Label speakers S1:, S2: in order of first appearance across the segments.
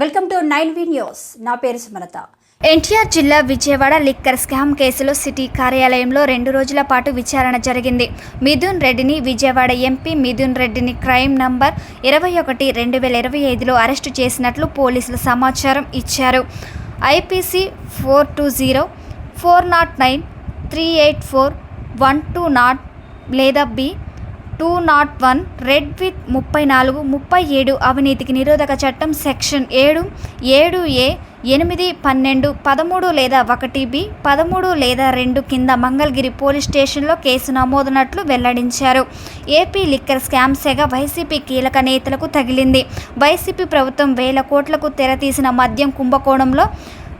S1: Welcome to nine V news. నా పేరు సుమలత.
S2: ఎన్టీఆర్ జిల్లా విజయవాడ లిక్కర్ స్కామ్ కేసులో సిటీ కార్యాలయంలో రెండు రోజుల పాటు విచారణ జరిగింది. మిథున్ రెడ్డిని విజయవాడ ఎంపీ మిథున్ రెడ్డిని క్రైమ్ నంబర్ ఇరవై ఒకటి రెండు వేల ఇరవై ఐదులో అరెస్టు చేసినట్లు పోలీసులు సమాచారం ఇచ్చారు. IPC four two zero four not nine three eight four one two not లేదా B two not one read with ముప్పై నాలుగు ముప్పై ఏడు అవినీతికి నిరోధక చట్టం సెక్షన్ ఏడు ఏడు ఏ ఎనిమిది పన్నెండు పదమూడు లేదా ఒకటి బి పదమూడు లేదా రెండు కింద మంగళగిరి పోలీస్ స్టేషన్లో కేసు నమోదునట్లు వెల్లడించారు. ఏపీ లిక్కర్ స్కామ్ సెగ వైసీపీ కీలక నేతలకు తగిలింది. వైసీపీ ప్రభుత్వం వేల కోట్లకు తెరతీసిన మద్యం కుంభకోణంలో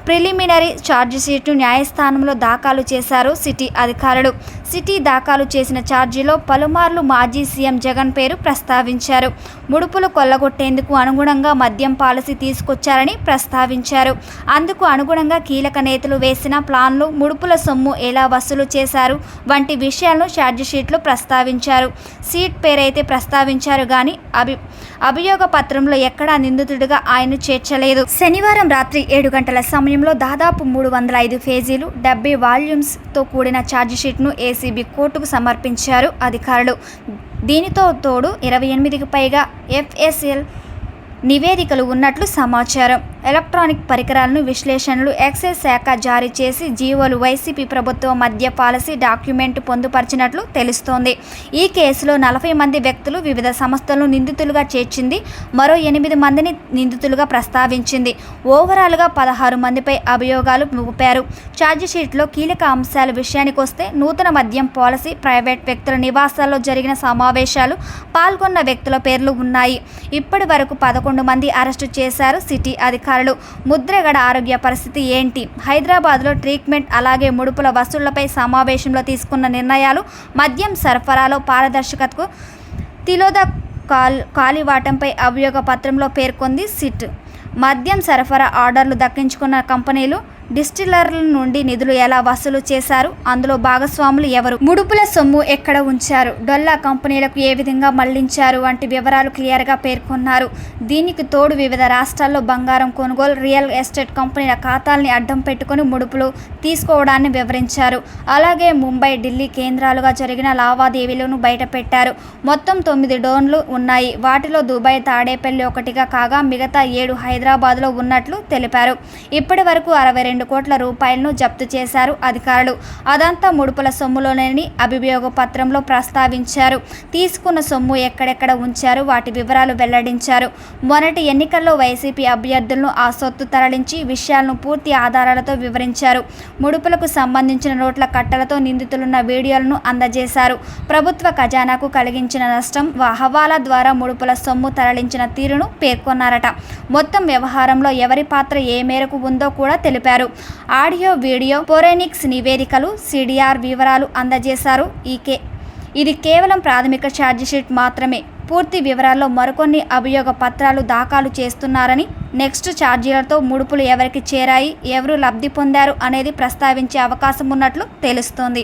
S2: ప్రిలిమినరీ ఛార్జిషీట్ను న్యాయస్థానంలో దాఖలు చేశారు సిటీ అధికారులు. సిటీ దాఖలు చేసిన ఛార్జీలో పలుమార్లు మాజీ సీఎం జగన్ పేరు ప్రస్తావించారు. ముడుపులు కొల్లగొట్టేందుకు అనుగుణంగా మద్యం పాలసీ తీసుకొచ్చారని ప్రస్తావించారు. అందుకు అనుగుణంగా కీలక నేతలు వేసిన ప్లాన్లు ముడుపుల సొమ్ము ఎలా వసూలు చేశారు వంటి విషయాలను ఛార్జిషీట్లో ప్రస్తావించారు. సీట్ పేరైతే ప్రస్తావించారు కానీ అభి అభియోగ పత్రంలో ఎక్కడా నిందితుడిగా ఆయన చేర్చలేదు. శనివారం రాత్రి ఏడు గంటల సమయం సమయంలో దాదాపు మూడు వందల ఐదు పేజీలు డెబ్బై వాల్యూమ్స్తో కూడిన ఛార్జిషీట్ను ఏసీబీ కోర్టుకు సమర్పించారు అధికారులు. దీనితో తోడు ఇరవై ఎనిమిదికి పైగా ఎఫ్ఎస్ఎల్ నివేదికలు ఉన్నట్లు సమాచారం. ఎలక్ట్రానిక్ పరికరాలను విశ్లేషణలు ఎక్సైజ్ శాఖ జారీ చేసి జీవోలు వైసీపీ ప్రభుత్వం మధ్య పాలసీ డాక్యుమెంట్ పొందుపరిచినట్లు తెలుస్తోంది. ఈ కేసులో నలభై మంది వ్యక్తులు వివిధ సంస్థలను నిందితులుగా చేర్చింది. మరో ఎనిమిది మందిని నిందితులుగా ప్రస్తావించింది. ఓవరాల్గా పదహారు మందిపై అభియోగాలు మోపారు. ఛార్జిషీట్లో కీలక అంశాల విషయానికి వస్తే నూతన మద్యం పాలసీ ప్రైవేట్ వ్యక్తుల నివాసాల్లో జరిగిన సమావేశాలు పాల్గొన్న వ్యక్తుల పేర్లు ఉన్నాయి. ఇప్పటి వరకు పదకొండు మంది అరెస్టు చేశారు సిటీ అధికారులు ముద్రగడ ఆరోగ్య పరిస్థితి ఏంటి? హైదరాబాద్లో ట్రీట్మెంట్ అలాగే ముడుపుల వసూళ్ళపై సమావేశంలో తీసుకున్న నిర్ణయాలు మద్యం సరఫరాలో పారదర్శకతకు తిలోద కాల్ కాలివాటంపై అభియోగ పత్రంలో పేర్కొంది సిట్. మద్యం సరఫరా ఆర్డర్లు దక్కించుకున్న కంపెనీలు డిస్టిలర్ల నుండి నిధులు ఎలా వసూలు చేశారు? అందులో భాగస్వాములు ఎవరు? ముడుపుల సొమ్ము ఎక్కడ ఉంచారు? డొల్లా కంపెనీలకు ఏ విధంగా మళ్ళించారు? వంటి వివరాలు క్లియర్గా పేర్కొన్నారు. దీనికి తోడు వివిధ రాష్ట్రాల్లో బంగారం కొనుగోలు రియల్ ఎస్టేట్ కంపెనీల ఖాతాల్ని అడ్డం పెట్టుకుని ముడుపులు తీసుకోవడాన్ని వివరించారు. అలాగే ముంబై ఢిల్లీ కేంద్రాలుగా జరిగిన లావాదేవీలను బయటపెట్టారు. మొత్తం తొమ్మిది డోన్లు ఉన్నాయి. వాటిలో దుబాయ్ తాడేపల్లి ఒకటిగా కాగా మిగతా ఏడు హైదరాబాద్లో ఉన్నట్లు తెలిపారు. ఇప్పటి వరకు అరవై రెండు కోట్ల రూపాయలను జప్తు చేశారు అధికారులు. అదంతా ముడుపుల సొమ్ములోనని అభియోగ పత్రంలో ప్రస్తావించారు. తీసుకున్న సొమ్ము ఎక్కడెక్కడ ఉంచారు వాటి వివరాలు వెల్లడించారు. మొన్నటి ఎన్నికల్లో వైసీపీ అభ్యర్థులను ఆ సొత్తు తరలించి విషయాలను పూర్తి ఆధారాలతో వివరించారు. ముడుపులకు సంబంధించిన నోట్ల కట్టలతో నిందితులున్న వీడియోలను అందజేశారు. ప్రభుత్వ ఖజానాకు కలిగించిన నష్టం హవాలా ద్వారా ముడుపుల సొమ్ము తరలించిన తీరును పేర్కొన్నారట. మొత్తం వ్యవహారంలో ఎవరి పాత్ర ఏ మేరకు ఉందో కూడా తెలిపారు. ఆడియో వీడియో ఫోరెనిక్స్ నివేదికలు సిడిఆర్ వివరాలు అందజేశారు ఈకే. ఇది కేవలం ప్రాథమిక ఛార్జిషీట్ మాత్రమే. పూర్తి వివరాల్లో మరికొన్ని అభియోగ పత్రాలు దాఖలు చేస్తున్నారని నెక్స్ట్ ఛార్జీలతో ముడుపులు ఎవరికి చేరాయి ఎవరు లబ్ధి పొందారు అనేది ప్రస్తావించే అవకాశం ఉన్నట్లు తెలుస్తోంది.